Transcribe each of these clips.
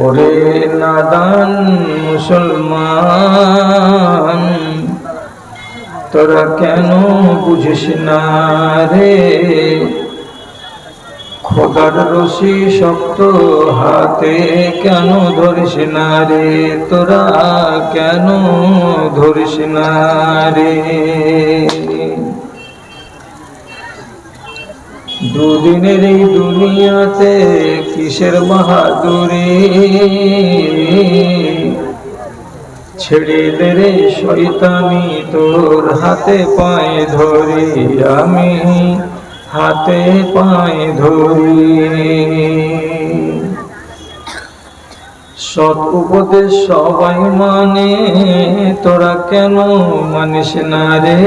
ওরে নাদান মুসলমান, তোরা কেন বুঝিস না রে? খোদার রশি শক্ত হাতে কেন ধরিস না রে? তোরা কেন ধরিস না রে? দুদিনের এই দুনিয়াতে কিসের বাহাদুরি? ছেড়ে রে শৈতানি তোর হাতে পায়ে ধরি আমি, হাতে পায়ে ধরি। সৎ উপদেশ সবাই মানে তোরা কেন মানিস না রে?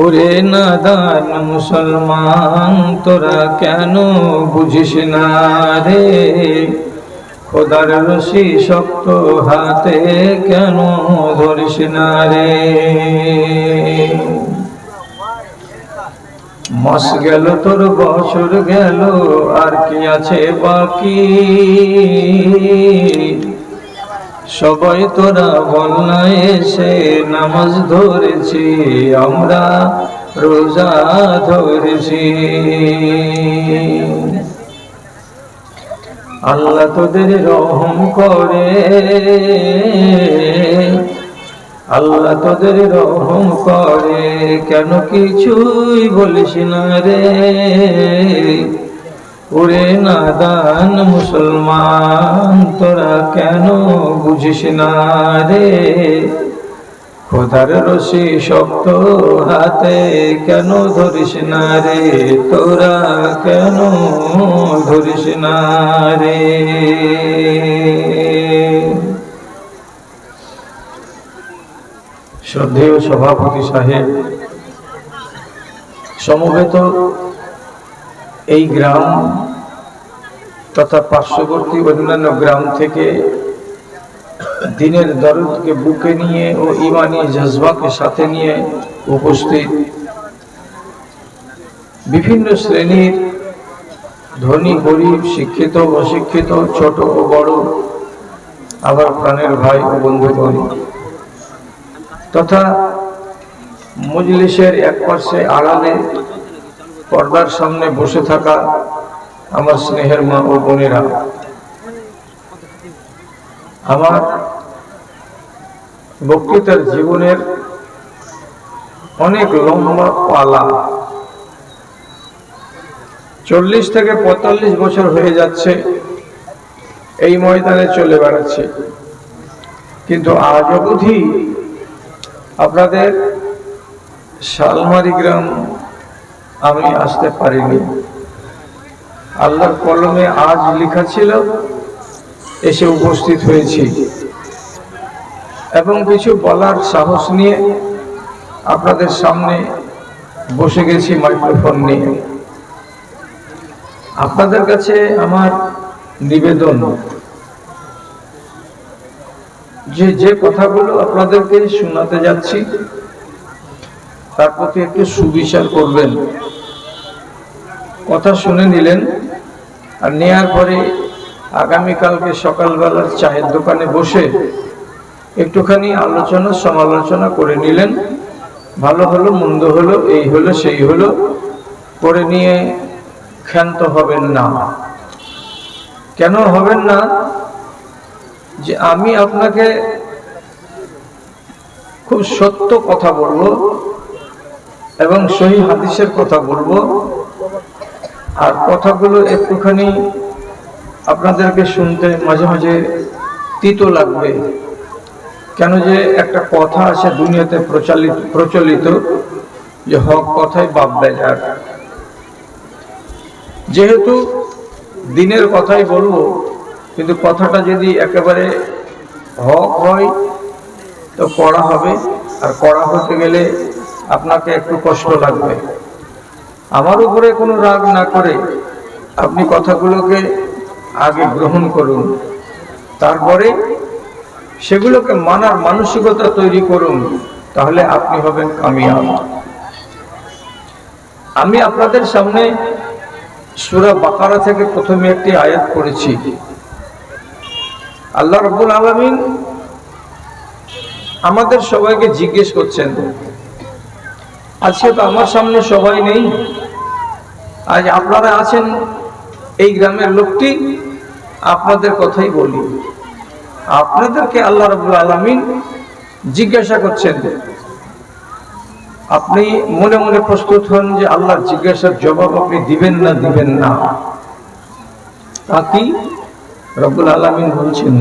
ওরে নাদান মুসলমান, তোরা কেন বুঝিস না রে? খোদার রশি শক্ত হাতে কেন ধরিস না রে? মাস গেল তোর বছর গেল, আর কি আছে বাকি? সবাই তোরা না, এসে নামাজ ধরেছি, আমরা রোজা ধরেছি। আল্লাহ তোদের রহম করে, আল্লাহ তোদের রহম করে, কেন কিছুই বলিস না রে? ওরে নাদান মুসলমান, তোরা কেন বুঝিস না রে? খোদার রশি শক্ত হাতে কেন ধরিস না রে? তোরা কেন ধরিস না রে? শ্রদ্ধেয় সভাপতি সাহেব, সমবেত এই গ্রাম তথা পার্শ্ববর্তী অন্যান্য গ্রাম থেকে দিনের দরদকে বুকে নিয়ে ও ইমানি জজবাকে সাথে নিয়ে উপস্থিত। বিভিন্ন শ্রেণির ধনী, গরিব, শিক্ষিত, অশিক্ষিত, ছোট ও বড় আবার প্রাণের ভাই ও বন্ধুগণ। তথা মজলিসের এক পাশে আড়ালে পর্দার সামনে বসে থাকা আমার স্নেহের মা ও বোনেরা। আমার বক্তৃতার জীবনের অনেক লম্বা পালা। চল্লিশ থেকে পঁয়তাল্লিশ বছর হয়ে যাচ্ছে, এই ময়দানে চলে বেড়াচ্ছে। কিন্তু আজ অবধি আপনাদের শালমারি গ্রাম আমি আসতে পারিনি। আল্লাহর কলমে আজ লেখা ছিল, এসে উপস্থিত হয়েছি। এবং কিছু বলার সাহস নিয়ে আপনাদের সামনে বসে গেছি মাইক্রোফোন নিয়ে। আপনাদের কাছে আমার নিবেদন, যে যে কথাগুলো আপনাদেরকে শোনাতে যাচ্ছি, তার প্রতি একটু সুবিচার করবেন। কথা শুনে নিলেন। আর নেয়ার পরে আগামীকালকে সকালবেলার চায়ের দোকানে বসে একটুখানি আলোচনা, সমালোচনা করে নিলেন। ভালো হলো, মন্দ হলো, এই হলো, সেই হলো, করে নিয়ে ক্ষান্ত হবেন না। কেন হবেন না? যে আমি আপনাকে খুব সত্য কথা বলব এবং সহি হাদিসের কথা বলব। আর কথাগুলো একটুখানি আপনাদেরকে শুনতে মাঝে মাঝে তিতো লাগবে। কেন যে একটা কথা আছে দুনিয়াতে প্রচলিত প্রচলিত, যে হক কথাই বাপ বেজার যেহেতু দিনের কথাই বলব, কিন্তু কথাটা যদি একেবারে হক হয়, তো কড়া হবে, আর কড়া হতে গেলে আপনাকে একটু কষ্ট লাগবে। আমার উপরে কোনো রাগ না করে আপনি কথাগুলোকে আগে গ্রহণ করুন। তারপরে সেগুলোকে মানার মানসিকতা তৈরি করুন, তাহলে আপনি হবেন কামিয়াব। আমি আপনাদের সামনে সুরা বাকারা থেকে প্রথমে একটি আয়াত করেছি আল্লাহ রব্বুল আলমিন আমাদের সবাইকে জিজ্ঞেস করছেন, আজকে তো আমার সামনে সবাই নেই আজ আপনারা আছেন এই গ্রামের লোকটি, আপনাদের কথাই বলি। আপনাদেরকে আল্লাহ রব্বুল আলমিন জিজ্ঞাসা করছেন, আপনি মনে মনে প্রস্তুত হন যে আল্লাহর জিজ্ঞাসার জবাব আপনি দিবেন না দিবেন না। তা কি? রব্বুল আলমিন বলছেন